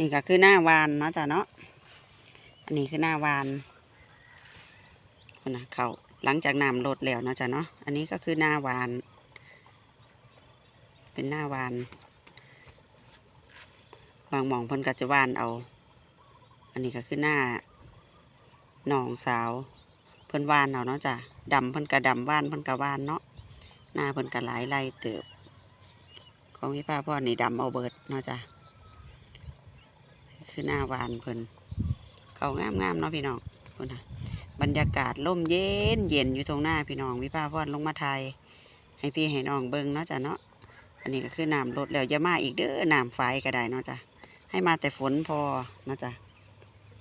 นี่ก็คือหน้าวานเนาะจ้ะเนาะ อันนี้คือหน้าวานนะเขาหลังจากน้ำลดแล้วเนาะจ้ะเนาะ อันนี้ก็คือหน้าวาน เป็นหน้าวานบางหมองเพิ่นก็จะวานเอา อันนี้ก็คือหน้าหนองสาว เพิ่นวานเอาเนาะจ้ะดำเพิ่นกระดำวานเพิ่นกระวานเนาะ หน้าเพิ่นกระหลายไล่เติบ ของพี่ป้าพ่อนี่ดำเอาเบิดเนาะจ้ะ คือหน้าวานเพิ่นเขางามๆเนาะพี่น้องคนนะบรรยากาศร่มเย็นเย็นอยู่ตรงหน้าพี่น้องวิภาพรลงมาไทย ให้พี่ให้น้องเบิ่งเนาะจ้ะเนาะอันนี้ก็คือน้ำลดแล้วอย่ามาอีกเด้อน้ำไฟก็ได้เนาะจ้ะให้มาแต่ฝนพอเนาะจ้ะ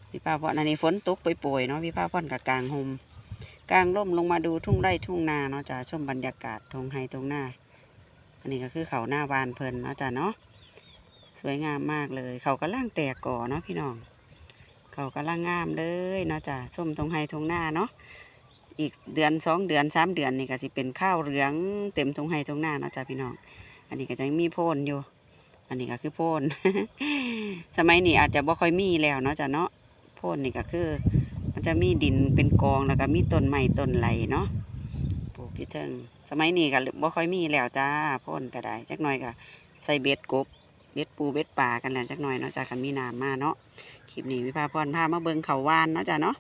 พี่ป้าพรอันนี้ฝนตกป่วยๆเนาะพี่ป้าพรกับกลางหมกลางร่มลงมาดูทุ่งไร่ทุ่งนาเนาะจ้ะชมบรรยากาศทงไฮตรงหน้า อันนี้ก็คือเขาหน้าวานเพลินเนาะจ้ะเนาะ วยงามมากเลย เขากำลังแตกก่อเนาะพี่น้อง เขากำลังงามเลยเนาะจ้ะส้มตรงไฮตรงหน้าเนาะ อีกเดือนสองเดือนสามเดือนนี่ก็สิเป็นข้าวเหลืองเต็มตรงไฮตรงหน้าเนาะจ้ะพี่น้อง อันนี้ก็จะมีโพนอยู่ อันนี้ก็คือโพนสมัยนี้อาจจะบ่ค่อยมีแล้วเนาะจ้ะเนาะ โพนนี่ก็คือ มันจะมีดินเป็นกองแล้วก็มีต้นไม้ต้นไหลเนาะปลูกที่เทิงสมัยนี้ก็บ่ค่อยมีแล้วจ้า โพนก็ได้จักหน่อยก็ใส่เบ็ดกบ เบ็ดปูเบ็ดปลากันแล้วจักหน่อยเนาะจ้ากันมีน้ำมาเนาะคลิปนี้วิภาพรพามาเบิงเขาวานเนาะจ้าเนาะ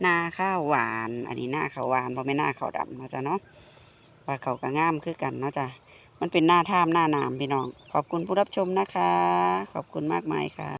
หน้าข้าวหวาน อันนี้หน้าเขาวานเพราะไม่หน้าเขาวดำเนาะจ้าเนาะว่าเขาก็งามคือกันเนาะจ้ามันเป็นหน้าท่ามหน้าน้ำพี่น้อง ขอบคุณผู้รับชมนะคะ ขอบคุณมากมายค่ะ